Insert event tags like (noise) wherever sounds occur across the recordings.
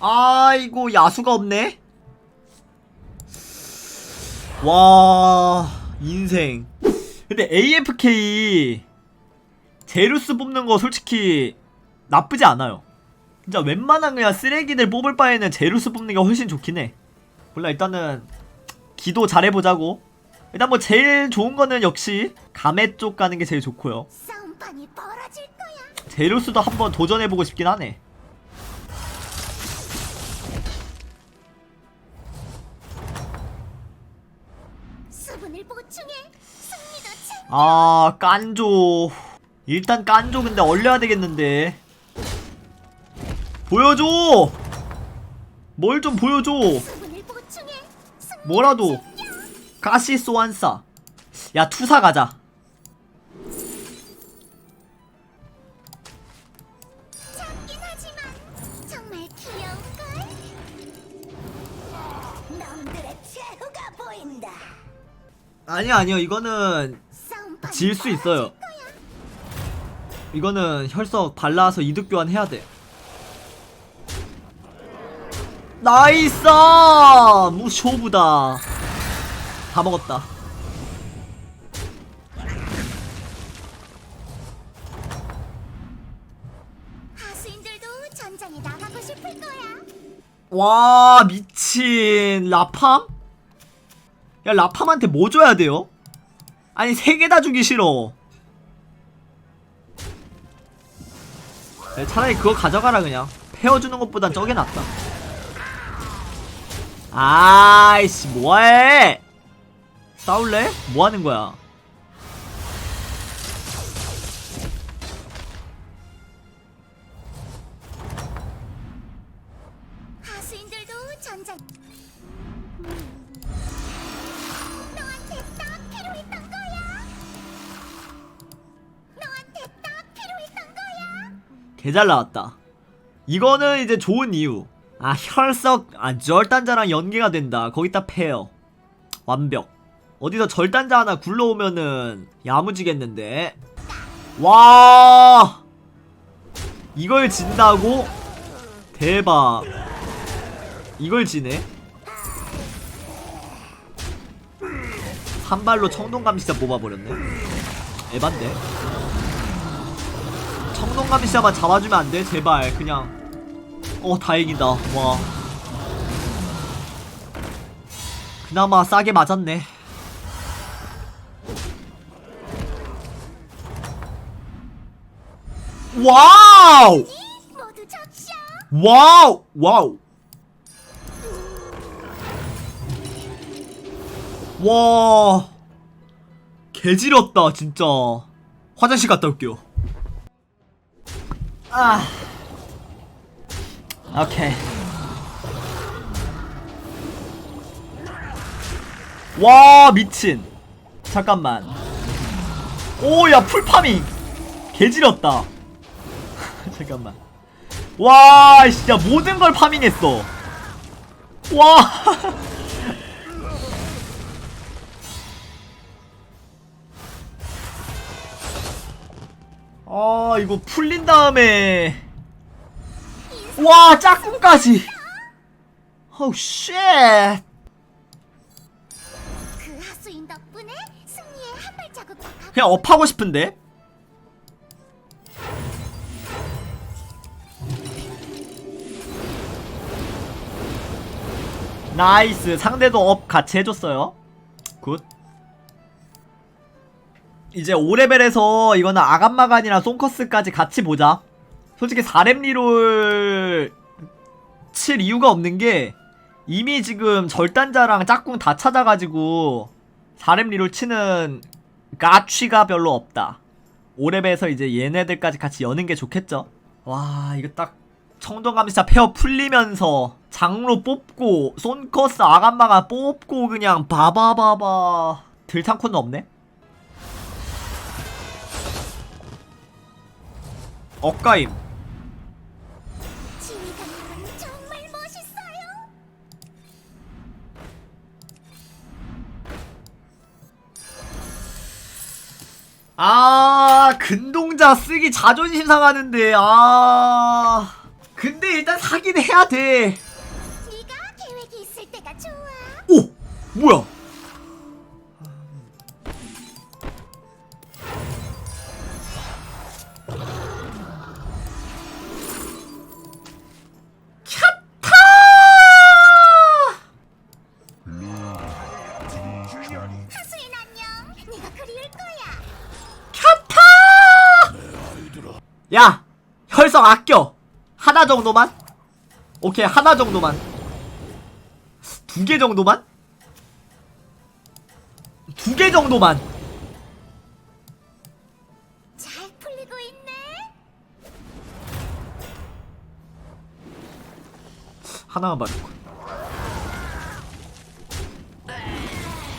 아이고 야수가 없네? 와 인생. 근데 AFK 제루스 뽑는 거 솔직히 나쁘지 않아요. 진짜 웬만한 그냥 쓰레기들 뽑을 바에는 제루스 뽑는 게 훨씬 좋긴 해. 몰라 일단은 기도 잘해보자고. 일단 뭐 제일 좋은 거는 역시 감의 쪽 가는 게 제일 좋고요. 제루스도 한번 도전해보고 싶긴 하네 아 깐조. 일단 깐조 근데 얼려야 되겠는데. 보여줘! 뭘 좀 보여줘! 뭐라도. 가시 소환사. 야 투사 가자. 아니야 아니야. 이거는 질 수 있어요. 이거는 혈석 발라서 이득 교환 해야 돼 나이스 무쇼부다 다 먹었다 하수인들도 전장에 나가고 싶을 거야. 와 미친 라팜? 야 라팜한테 뭐 줘야 돼요? 아니 세 개 다 주기 싫어. 야, 차라리 그거 가져가라 그냥. 페어주는 것보단 저게 낫다. 아이씨 뭐해? 싸울래? 뭐하는 거야 개잘 나왔다. 이거는 이제 좋은 이유. 아 혈석 아 절단자랑 연계가 된다. 거기다 페어. 완벽. 어디서 절단자 하나 굴러오면은 야무지겠는데. 와. 이걸 진다고? 대박. 이걸 지네. 산발로 청동감시자 뽑아버렸네. 에반데. 청동감이 시작만 잡아주면 안 돼? 제발 그냥. 어 다행이다. 와. 그나마 싸게 맞았네. 와우. 와우! 와우! 와. 개지렸다 진짜. 화장실 갔다 올게요 아. 오케이. 와 미친. 잠깐만. 오 야 풀파밍. 개지렸다. (laughs) 잠깐만. 와 진짜 모든 걸 파밍했어. 와 (laughs) 아 이거 풀린 다음에. 와 짝꿍까지. 어우 쉣 그 하수인 덕분에 승리에 한 발자국 더 가. 그냥 업하고 싶은데? 나이스. 상대도 업 같이 해줬어요. 굿 이제 5레벨에서 이거는 아간마간이랑 송커스까지 같이 보자. 솔직히 4렙 리롤 칠 이유가 없는 게 이미 지금 절단자랑 짝꿍 다 찾아가지고 4렙 리롤 치는 가취가 별로 없다. 5렙에서 이제 얘네들까지 같이 여는 게 좋겠죠? 와 이거 딱 청동감시자 페어 풀리면서 장로 뽑고 손커스 아간마가 뽑고 그냥 바바바바. 들창코는 없네 억가임. 아 근동자 쓰기 자존심 상하는데 아 근데 일단 사긴 해야 돼. 아껴! 하나 정도만? 오케이, 하나 정도만. 두 개 정도만? 두 개 정도만. 잘 풀리고 있네. 하나만 봐줄 거야.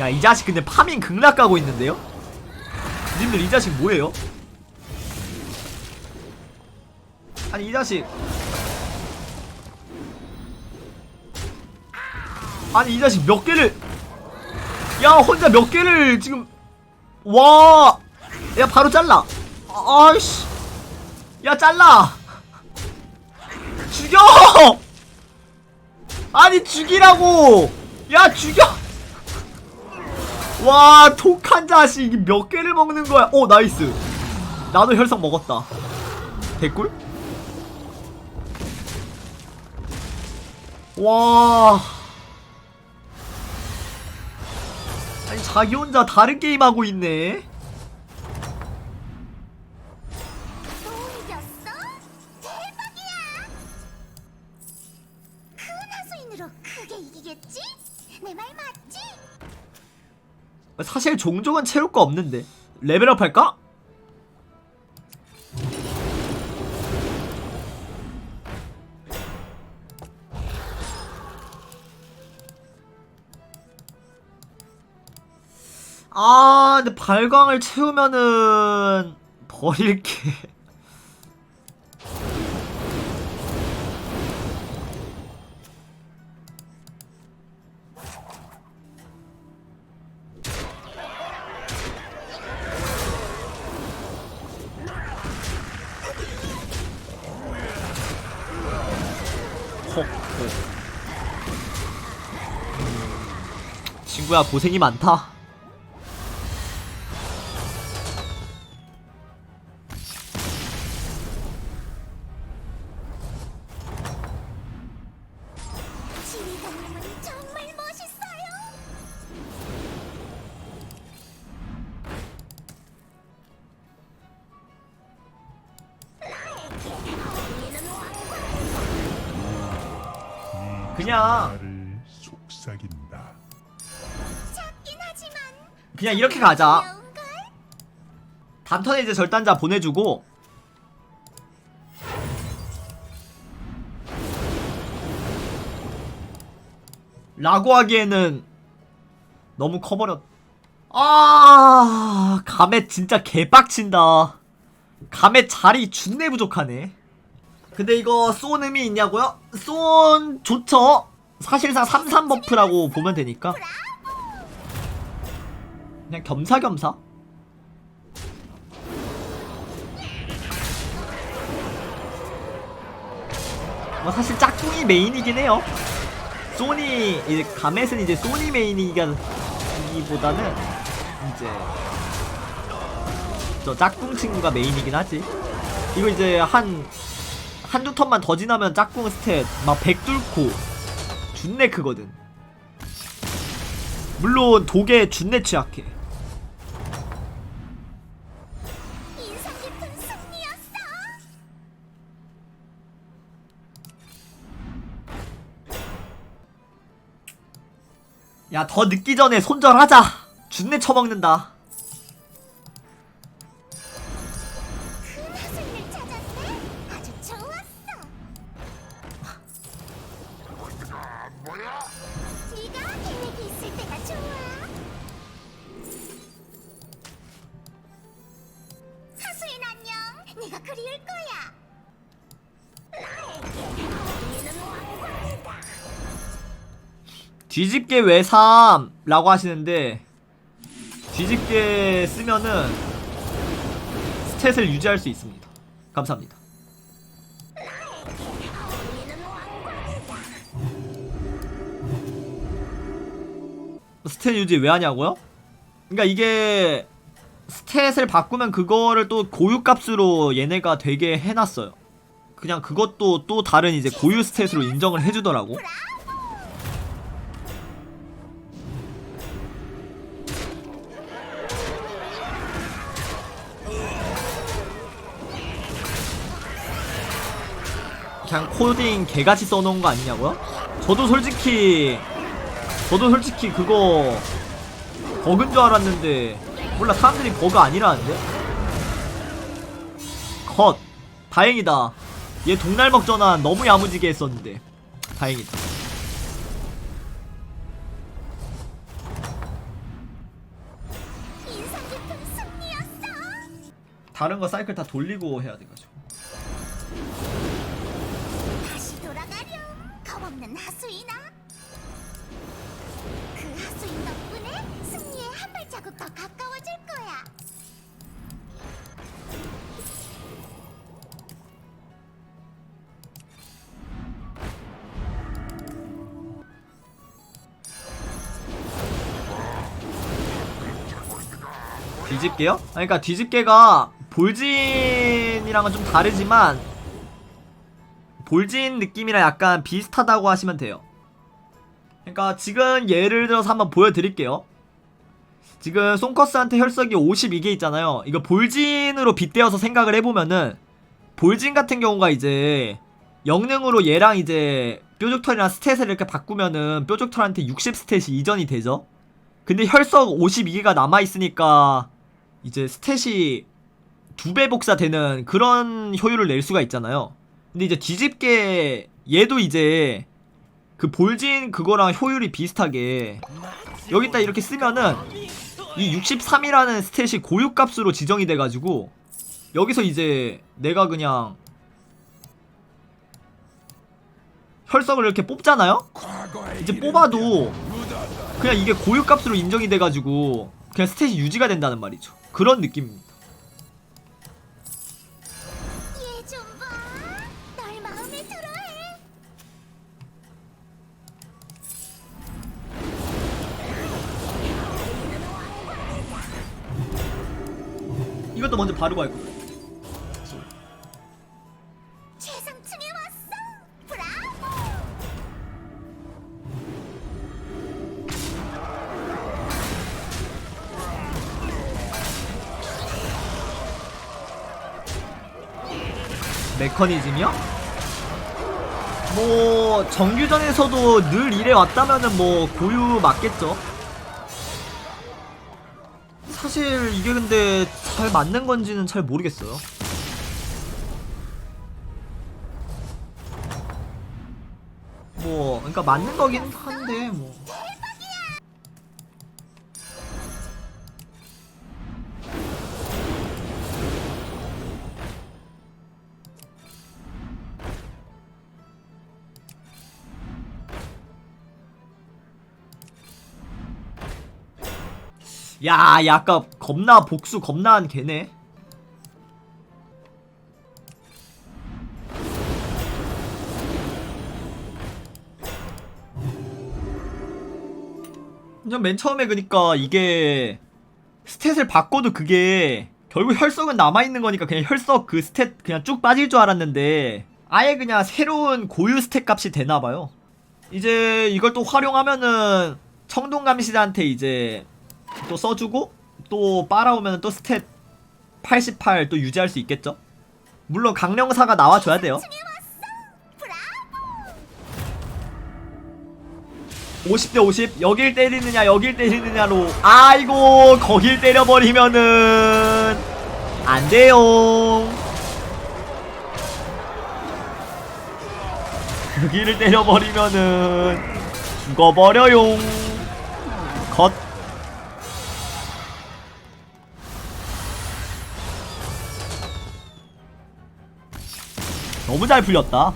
야, 이 자식 근데 파밍 극락 가고 있는데요? 님들 이 자식 뭐예요? 아니, 이 자식. 아니, 이 자식 몇 개를. 야, 혼자 몇 개를 지금. 와! 야, 바로 잘라. 아, 아이씨. 야, 잘라! 죽여! 아니 죽이라고! 야 죽여! 와 독한 자식이 몇 개를 먹는 거야? 오 나이스. 나도 혈성 먹었다. 개꿀? 와. 아니 자기 혼자 다른 게임 하고 있네. 사실 종족은 채울 거 없는데 레벨업 할까? 아 근데 발광을 채우면은 버릴게 헉, 네. 친구야 고생이 많다 그냥 그냥 이렇게 가자. 귀여운걸? 단턴에 이제 절단자 보내주고. 라고 하기에는 너무 커버렸 아 감에 진짜 개빡친다. 감에 자리 준내 부족하네 근데 이거 쏜 의미 있냐고요? 쏜 좋죠 사실상 33 버프라고 보면 되니까 그냥 겸사겸사 뭐 사실 짝꿍이 메인이긴 해요. 소니 이제 가멧은 이제 소니 메인이기보다는 이제 저 짝꿍 친구가 메인이긴 하지. 이거 이제 한 한두 턴만 더 지나면 짝꿍 스탯 막 100 뚫고 준내 크거든. 물론 독에 준내 취약해. 야 더 늦기 전에 손절하자. 준내 처먹는다. 뒤집게 왜 삼? 라고 하시는데 뒤집게 쓰면은 스탯을 유지할 수 있습니다 감사합니다 스탯 유지 왜 하냐고요? 그러니까 이게 스탯을 바꾸면 그거를 또 고유값으로 얘네가 되게 해놨어요 그냥 그것도 또 다른 이제 고유 스탯으로 인정을 해주더라고 그냥 코딩 개같이 써놓은 거 아니냐고요? 저도 솔직히 저도 솔직히 그거 버그인 줄 알았는데 몰라 사람들이 버그 아니라는데? 컷 다행이다 얘 동날먹 전환 너무 야무지게 했었는데 다행이다. 다른 거 사이클 다 돌리고 해야 돼가지고 한 발자국 더 가까워질 거야. 뒤집개요? 아니, 그러니까 뒤집개가 볼진이랑은 좀 다르지만 볼진 느낌이랑 약간 비슷하다고 하시면 돼요. 그러니까 지금 예를 들어서 한번 보여드릴게요. 지금 송커스한테 혈석이 52개 있잖아요. 이거 볼진으로 빗대어서 생각을 해보면은 볼진 같은 경우가 이제 영능으로 얘랑 이제 뾰족털이랑 스탯을 이렇게 바꾸면은 뾰족털한테 60 스탯이 이전이 되죠. 근데 혈석 52개가 남아있으니까 이제 스탯이 두 배 복사되는 그런 효율을 낼 수가 있잖아요. 근데 이제 뒤집게 얘도 이제 그 볼진 그거랑 효율이 비슷하게 여기다 이렇게 쓰면은 이 63이라는 스탯이 고유값으로 지정이 돼가지고 여기서 이제 내가 그냥 혈석을 이렇게 뽑잖아요? 이제 뽑아도 그냥 이게 고유값으로 인정이 돼가지고 그냥 스탯이 유지가 된다는 말이죠. 그런 느낌입니다. 먼저 바르고 할 거예요. 최상층에 왔어. 브라보. 메커니즘이요? 뭐 정규전에서도 늘 이래 왔다면은 뭐 고유 맞겠죠. 사실 이게 근데 잘 맞는 건지는 잘 모르겠어요. 뭐 그러니까 맞는 거긴 한데 뭐 야, 야, 아까 겁나 복수 겁나 한 걔네. 전맨 처음에 그니까 이게 스탯을 바꿔도 그게 결국 혈석은 남아있는 거니까 그냥 혈석 그 스탯 그냥 쭉 빠질 줄 알았는데 아예 그냥 새로운 고유 스탯 값이 되나봐요. 이제 이걸 또 활용하면은 청동감시자한테 이제 또 써주고 또 빨아오면 또 스탯 88 또 유지할 수 있겠죠? 물론 강령사가 나와줘야 돼요. 층에 왔어. 브라보. 50대 50 여길 때리느냐 여길 때리느냐로 아이고 거길 때려버리면은 안 돼요. 여기를 때려버리면은 죽어버려요. 컷. 너무 잘 풀렸다.